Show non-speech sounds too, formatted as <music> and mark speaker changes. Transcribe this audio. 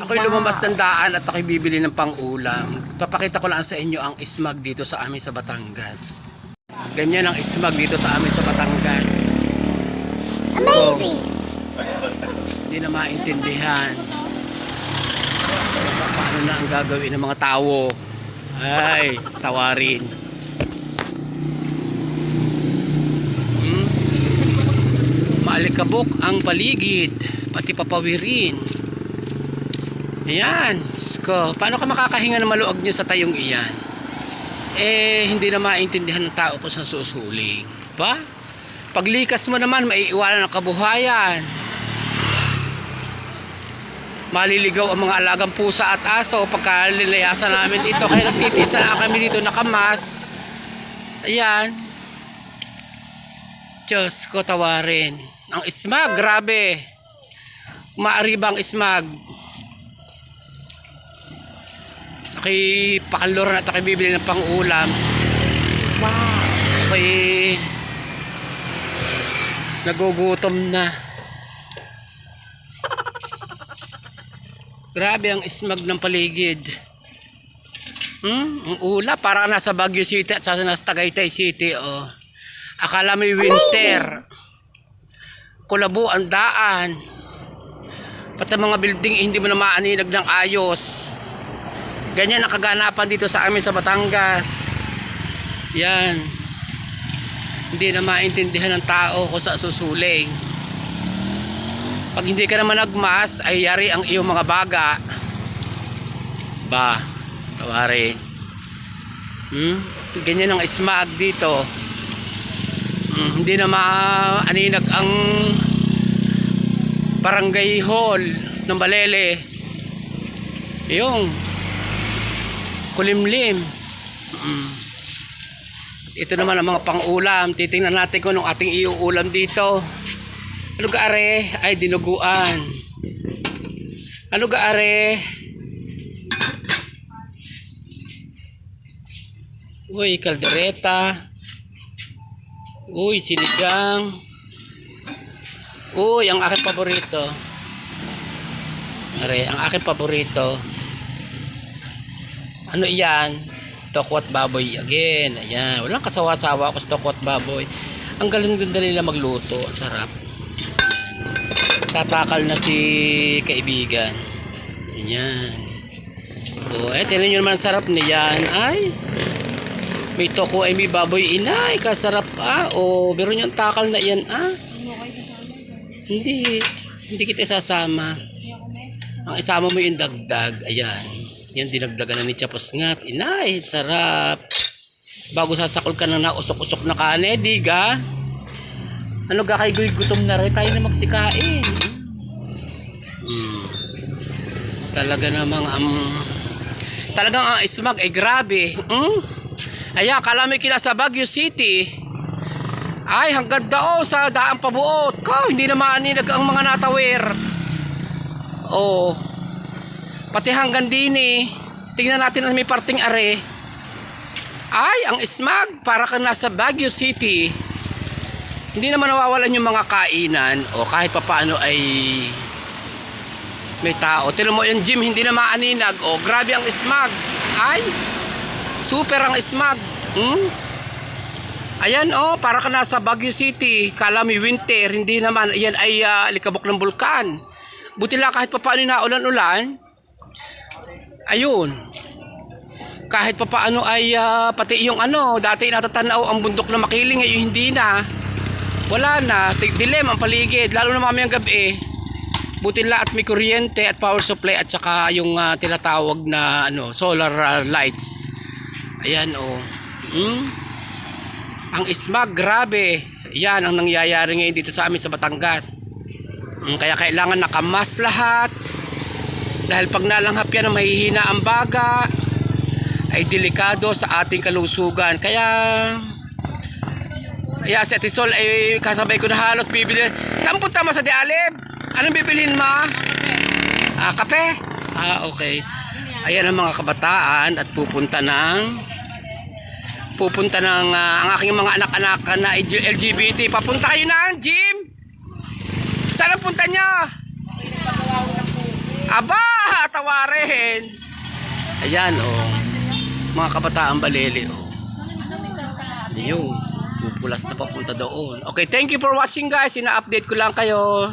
Speaker 1: Ako'y lumabas ng daan at ako'y bibili ng pang-ulam. Papakita ko lang sa inyo ang ismag dito sa amin sa Batangas. Ganyan ang ismag dito sa amin sa Batangas. So, hindi na maintindihan. Paano na ang gagawin ng mga tao? Ay, tawarin. Hmm? Maalikabok ang paligid, pati papawirin. Ayan, sko. Paano ka makakahinga ng maluag nyo sa tayong iyan? Eh, hindi na maintindihan ng tao kung saan susuling. Ba? Paglikas mo naman, maiiwanan ang kabuhayan. Maliligaw ang mga alagang pusa at aso pagka lilayasan namin ito. Kaya nagtitiis na kami dito nakamas. Ayan. Diyos ko tawarin. Ang ismag, grabe. Maari bang ismag? Ako'y pakaloran at ako'y bibili ng pang-ulam.
Speaker 2: Wow.
Speaker 1: Ako'y nagugutom na. <laughs> Grabe ang ismag ng paligid. Hmm? Ang ula, parang nasa Baguio City at sa nasa Tagaytay City. Oh. Akala may winter. Kulabo ang daan. Pati mga building eh, hindi mo na maaninag ng ayos. Ganyan ang kaganapan dito sa amin sa Batangas. Yan. Hindi na maintindihan ng tao kung sa susuling. Pag hindi ka naman nagmas, ay yari ang iyong mga baga. Ba, tawari. Hmm? Ganyan ang smog dito. Hmm, hindi na maaninag ang barangay hall ng Balele. Yung kulimlim. Mm. Ito naman ang mga pang-ulam. Titingnan natin kung anong ating iuulam dito. Ano ga are? Ay, dinuguan. Ano ga are? Uy, kaldereta. Uy, sinigang. Uy, ang aking paborito. Are, ang aking paborito. Ano iyan? Tokwat baboy again. Ayan. Walang kasawa-sawa ako sa tokwat baboy. Ang galing ganda nila magluto. Ang sarap. Ayan. Tatakal na si kaibigan. Ayan. O, eh, tinan nyo naman ang sarap niyan. Ay, may toko ay may baboy inay. Kasarap ah. O, meron yung takal na iyan ah. Hindi. Hindi kita isasama. Ang isama mo yung dagdag. Ayan. Yan dinagdagan na ni Chapos Ngat. Inay, sarap. Bago sasakol ka ng nausok-usok na kane, diga. Ano ga kay gutom na rin tayo na magsikain. Mm. Talaga namang um, talagang ang ismag ay grabe. Mm? Ay, akala mo kila sa Baguio City. Ay, hanggang dao sa daang pabuot. Ko, hindi na maaninag ang mga natawir. Oh. Pati hanggang din eh. Tingnan natin ang may parting are. Ay, ang smog. Para ka nasa Baguio City. Hindi naman nawawalan yung mga kainan. O kahit papaano ay may tao. Tinan mo yung gym, hindi na maaninag. O grabe ang smog. Ay, super ang smog. Hmm? Ayan oh, para ka nasa Baguio City. Kala may winter, hindi naman. Ayan ay ah, likabok ng bulkan. Buti lang kahit papaano na ulan-ulan, ayun. Kahit pa paano ay ah, pati yung ano dati natatanaw ang bundok na makiling ngayon hindi na. Wala na. Dilim ang paligid lalo na mamayang gabi. Buti lang at may kuryente at power supply at saka yung ah, tinatawag na ano solar ah, lights. Ayan oh. Hmm? ang smog grabe. Yan ang nangyayari ngayon dito sa amin sa Batangas. Mm, kaya kailangan nakamas lahat dahil pag nalanghap yan mahihina ang baga ay delikado sa ating kalusugan. Kaya kaya si Ate Sol ay kasabay ko na halos bibili. Saan punta mo sa Dialib? Anong bibilhin mo? Ah, kape? Ah, okay. Ayan ang mga kabataan at pupunta ng pupunta ng ah, ang aking mga anak-anak na LGBT. Papunta kayo na, Jim? Saan ang punta nyo? Aba, pa rin. Ayan, oh. Mga kabataan balili, oh. Ayun. Pupulas na papunta doon. Okay, thank you for watching guys. Ina-update ko lang kayo.